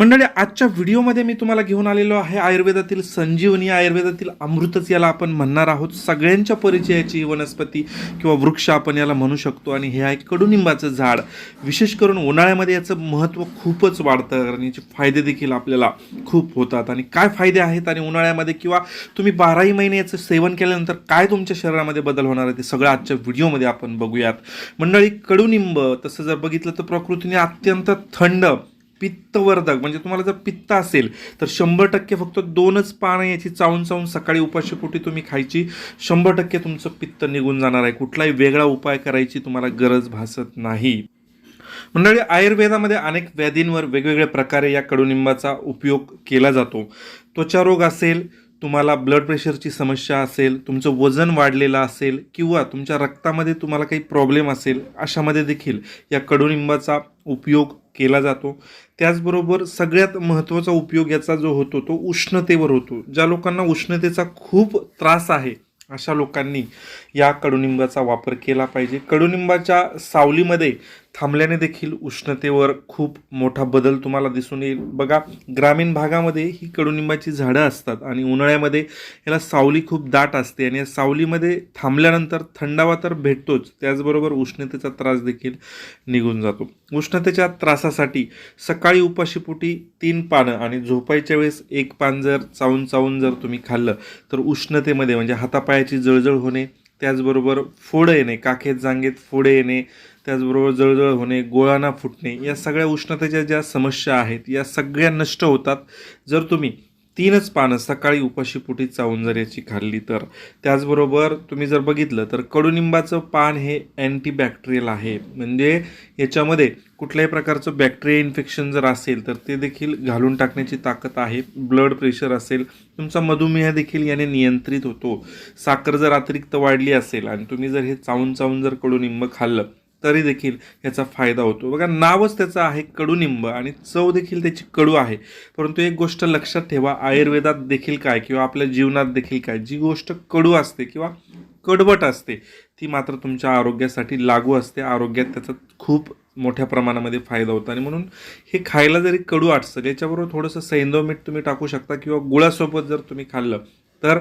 मंडळी आजच्या व्हिडिओमध्ये मी तुम्हाला घेऊन आलेलो आहे आयुर्वेदातील संजीवनी आयुर्वेदातील अमृतच याला आपण म्हणणार आहोत. सगळ्यांच्या परिचयाची वनस्पती किंवा वृक्ष आपण याला म्हणू शकतो. आणि हे आहे कडुनिंबाचं झाड. विशेष करून उन्हाळ्यामध्ये याचं महत्त्व खूपच वाढतं कारण याचे फायदे देखील आपल्याला खूप होतात. आणि काय फायदे आहेत आणि उन्हाळ्यामध्ये किंवा तुम्ही बाराही महिने याचं सेवन केल्यानंतर काय तुमच्या शरीरामध्ये बदल होणार आहे ते सगळं आजच्या व्हिडिओमध्ये आपण बघूयात. मंडळी कडुनिंब तसं जर बघितलं तर प्रकृतीने अत्यंत थंड पित्तवर्धक म्हणजे तुम्हाला जर पित्त असेल तर शंभर टक्के फक्त दोनच पानं याची चावून चावून सकाळी उपाशीपोटी तुम्ही खायची शंभर टक्के तुमचं पित्त निघून जाणार आहे. कुठलाही वेगळा उपाय करायची तुम्हाला गरज भासत नाही. मंडळी आयुर्वेदामध्ये अनेक व्याधींवर वेगवेगळ्या प्रकारे या कडुनिंबाचा उपयोग केला जातो. त्वचारोग असेल तुम्हाला ब्लड प्रेशरची समस्या असेल तुमचं वजन वाढलेलं असेल किंवा तुमच्या रक्तामध्ये तुम्हाला काही प्रॉब्लेम असेल अशामध्ये देखील या कडुनिंबाचा उपयोग केला जातो. त्याचबरोबर सगळ्यात महत्त्वाचा उपयोग याचा जो होतो तो उष्णतेवर होतो. ज्या लोकांना उष्णतेचा खूप त्रास आहे अशा लोकांनी या कडुनिंबाचा वापर केला पाहिजे. कडुनिंबाच्या सावलीमध्ये थांबल्याने देखील उष्णतेवर खूप मोठा बदल तुम्हाला दिसून येईल. बघा ग्रामीण भागामध्ये ही कडुनिंबाची झाडं असतात आणि उन्हाळ्यामध्ये याला सावली खूप दाट असते आणि या सावलीमध्ये थांबल्यानंतर थंडावा तर भेटतोच. त्याचबरोबर उष्णतेचा त्रास देखील निघून जातो. उष्णतेच्या त्रासासाठी सकाळी उपाशीपोटी तीन पानं आणि झोपायच्या वेळेस एक पान जर चावून चावून जर तुम्ही खाल्लं तर उष्णतेमध्ये म्हणजे हातापायाची जळजळ होणे त्याचबरोबर फोडं येणे काखेत जांगेत फोडे येणे त्याचबरोबर जळजळ होणे गोळाना फुटणे या सगळ्या उष्णतेच्या ज्या समस्या आहेत या सगळ्या नष्ट होतात. जर तुम्ही तीनच पानं सकाळी उपाशीपोटी चावून जर याची खाल्ली तर. त्याचबरोबर तुम्ही जर बघितलं तर कडुनिंबाचं पान हे अँटीबॅक्टेरियल आहे. म्हणजे याच्यामध्ये कुठल्याही प्रकारचं बॅक्टेरिया इन्फेक्शन जर असेल तर ते देखील घालून टाकण्याची ताकद आहे. ब्लड प्रेशर असेल तुमचा मधुमेह देखील याने नियंत्रित होतो. साखर जर अतिरिक्त वाढली असेल आणि तुम्ही जर हे चावून चावून जर कडुनिंब खाल्लं तरी देखील याचा फायदा होतो. बघा नावच त्याचं आहे कडुनिंब आणि चव देखील त्याची कडू आहे. परंतु एक गोष्ट लक्षात ठेवा आयुर्वेदात देखील काय किंवा आपल्या जीवनात देखील काय जी गोष्ट कडू असते किंवा कडवट असते ती मात्र तुमच्या आरोग्यासाठी लागू असते. आरोग्यात त्याचा खूप मोठ्या प्रमाणामध्ये फायदा होतो. आणि म्हणून हे खायला जरी कडू असेल याच्याबरोबर थोडंसं सैंदव मीठ तुम्ही टाकू शकता किंवा गुळासोबत जर तुम्ही खाल्लं तर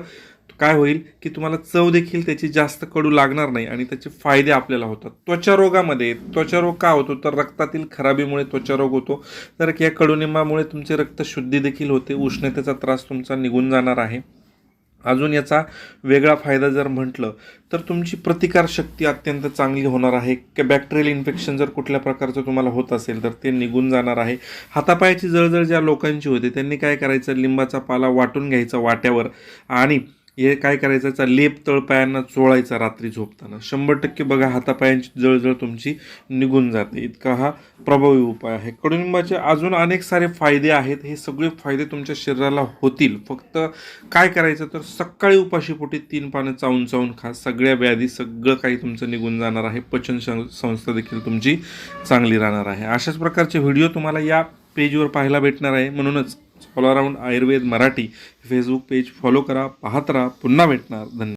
काय होईल की तुम्हाला चव देखील त्याची जास्त कडू लागणार नाही आणि त्याचे फायदे आपल्याला होतात. त्वचारोगामध्ये त्वचारोग का होतो? तर रक्तातील खराबीमुळे त्वचारोग होतो. तर या कडुनिंबामुळे तुमचे रक्तशुद्धी देखील होते. उष्णतेचा त्रास तुमचा निघून जाणार आहे. अजून याचा वेगळा फायदा जर म्हटलं तर तुमची प्रतिकारशक्ती अत्यंत चांगली होणार आहे. की बॅक्टेरियल इन्फेक्शन जर कुठल्या प्रकारचं तुम्हाला होत असेल तर ते निघून जाणार आहे. हातापायाची जळजळ ज्या लोकांची होते त्यांनी काय करायचं? लिंबाचा पाला वाटून घ्यायचा वाट्यावर आणि हे काय करायचं? याचा लेप तळपायांना चोळायचा रात्री झोपताना. शंभर टक्के बघा हातापायांची जळजळ तुमची निघून जाते. इतका हा प्रभावी उपाय आहे. कडुनिंबाचे अजून अनेक सारे फायदे आहेत. हे सगळे फायदे तुमच्या शरीराला होतील. फक्त काय करायचं? तर सकाळी उपाशीपोटी तीन पानं चावून चावून खा. सगळ्या व्याधी सगळं काही तुमचं निघून जाणार आहे. पचन सं- संस्था देखील तुमची चांगली राहणार आहे. अशाच प्रकारचे व्हिडिओ तुम्हाला या पेजवर पाहायला भेटणार आहे. म्हणूनच all around Ayurveda Marathi Facebook page follow करा पाहत राहा. पुन्हा भेटणार. धन्यवाद.